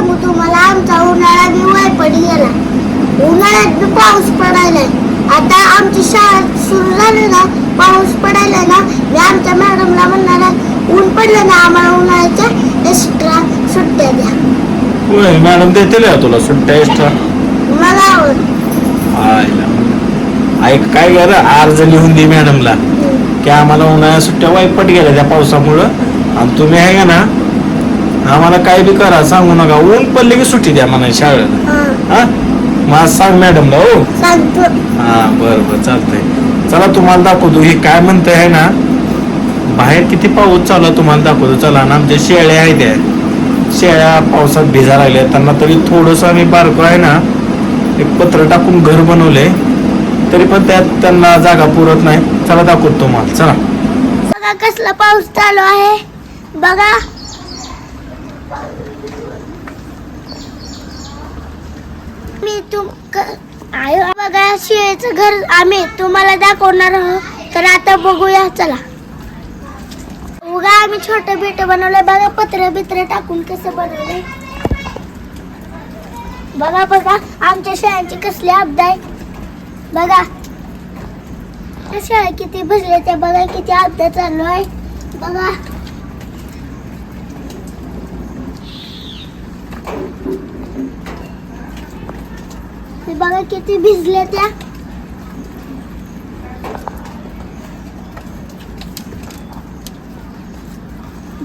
सांगू तुम्हाला आमचा उन्हाळा बी वय पडी गेला उन्हाळ्यात पाऊस पडायलाय. आता आमची शाळा सुरू झाली ना पाऊस पडायला ना मी आमच्या मॅडमला म्हणणार आहे, ऊन पडलं ना आम्हाला उन्हाळ्याच्या एक्स्ट्रा सुट्ट्या द्या. होय मॅडम देतील तुला सुट्ट्या एक्स्ट्रा मला आवड. ऐक काय गेलं अर्ज लिहून दे मॅडमला. की आम्हाला उन्हाळ्या सुट्ट्या वाईपट गेल्या त्या पावसामुळं. आणि तुम्ही आहे का ना आम्हाला काय बी करा सांगू नका. ऊन पडले की सुट्टी द्या म्हणा शाळेला. हा, मग आज सांग मॅडमला हो. सांगतो. हा बरं बरं चालतंय. चला तुम्हाला दाखवतो. हे काय म्हणतंय आहे ना बाहेर किती पाऊस चालू आहे तुम्हाला दाखवतो. चला ना आमच्या शेळ्या आहेत त्या. शेळ्या पावसात भिजा लागल्या त्यांना तरी थोडंसं आम्ही बारको आहे ना एक पत्र टाकून घर बनवले तरी पण त्यात त्यांना जागा पुरत नाही. चला दाखवतो तुम्हाला. चला. बघा कसला पाऊस चालू आहे. बघा. मी तुम क- आयो. बघा शिळेचं घर आम्ही तुम्हाला दाखवणार आहोत. तर आता बघूया चला. उगा आम्ही छोटे बिट बनवलं बघा पत्र बित्र टाकून कसं बनवलंय. बघा बघा आमच्या शाळांची कसली अपदा आहे बघा. त्या किती भजले ते बघा किती अब्दा चालू आहे. बघा. बघा किती भिजले त्या.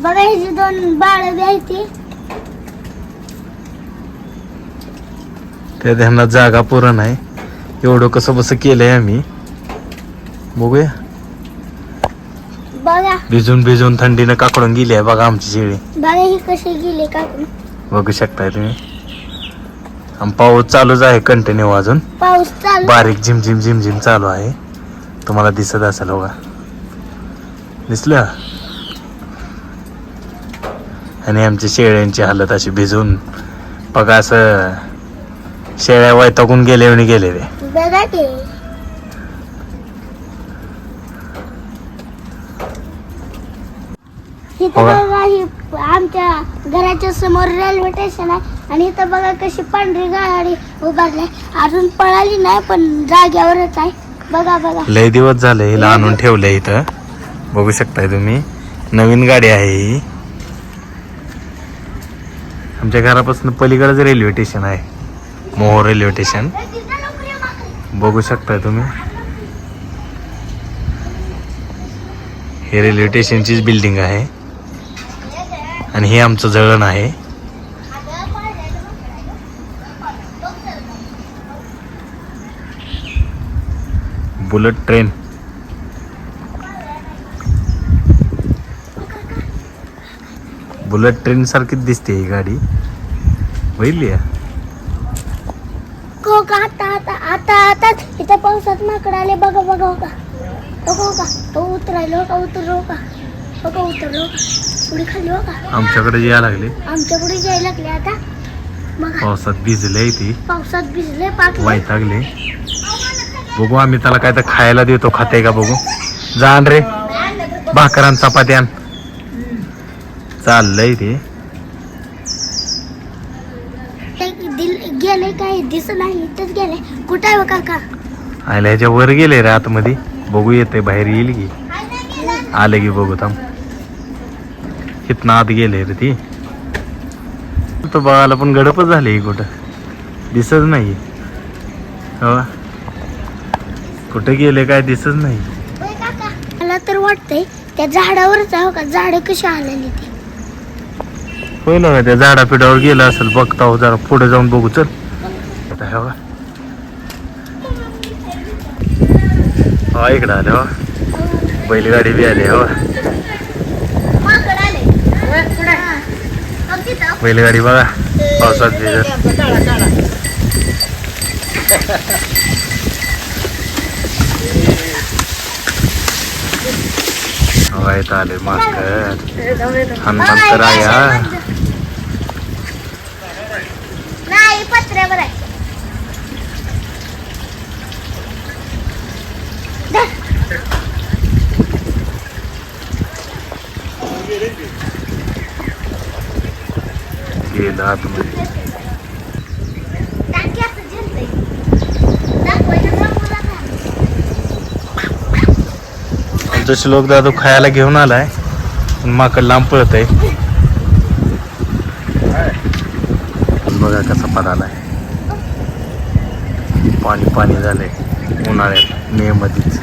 बघा ही दोन बाळ ती. ते त्यांना जागा पुरं नाही. एवढं कसं बसं केलंय आम्ही. बघूया. बघा. भिजून भिजून थंडीनं काकडून गेली आहे बघा आमची शेळी. बघा ही कशी गेली का बघू शकताय तुम्ही. आणि पाऊस चालूच आहे कंटिन्यू अजून. पाऊस चालू. बारीक झिम झिम झिम झिम चालू आहे. तुम्हाला दिसत असेल बघा. दिसलं? आणि आमची शेळ्यांची हालत अशी भिजून. बघा असं शेळ्या वैतागून गेले आणि गेले ते बघा आमच्या घराच्या समोर रेल्वे स्टेशन आहे. आणि इथं बघा कशी पांढरी गाडी उभारली. अजून पळाली नाही पण जाग्यावरच आहे. बघा बघा. लय दिवस झाले हिला आणून ठेवलंय इथं. बघू शकताय तुम्ही. नवीन गाडी आहे ही. आमच्या घरापासून पलीकडच रेल्वे स्टेशन आहे. मोहोर रेल्वे स्टेशन बघू शकताय तुम्ही. हे रेल्वे स्टेशनचीच बिल्डिंग आहे. आणि हे आमचं जळण आहे. Bullet train. बुलेट ट्रेन सारखीच दिसते ही गाडी. बघितली का? हो आता आता आता आता. इथं पावसात माकड आले. बघा बघा हो का बघा. हो का तो उतरायला हो का? उतरलो का? हो का उतरलो हो का? पुढे खाली हो आमच्याकडे यायला लागले. आमच्या पुढे यायला लागले आता. पावसात भिजले ती. पावसात भिजले पाक वैतागले. बघू आम्ही त्याला काय तर खायला देतो खाते का बघू. जा आण रे. भाकरान चपात्यान चाललंय ते. गेले काय? दिसत नाही गेले. कुठं आहे हो काका? आयला ह्याच्या वर गेले रे आतमध्ये. बघू येते बाहेर येईल की. आले की बघू थांब. इथनं आत गेले रे ती. तर बघायला पण गडपच झाली कुठं. दिसत नाही. हो. कुठं गेले काय दिसत नाही. मला तर वाटतंय त्या झाडावरच आहे हो का? झाड कशी आलेली ती. होय ना त्या झाडापिठावर गेलं असेल बघता हो जरा पुढे जाऊन बघू चल. आता हे. हा इकडं आले हो. बैलगाडी बी आली हो माकड आले हा. बघ तिथं. बैलगाडी बघा. पावसात भिजत. आले मास्कर हनुमंतराया नाही पत्र्यावर आहे. गेलं बघा आतमध्ये आमचा श्लोक दादू खायला घेऊन आलाय पण माकड लांब पळत आहे. बघा कसा पडालाय पाणी पाणी झालंय उन्हाळ्यात मे मध्येच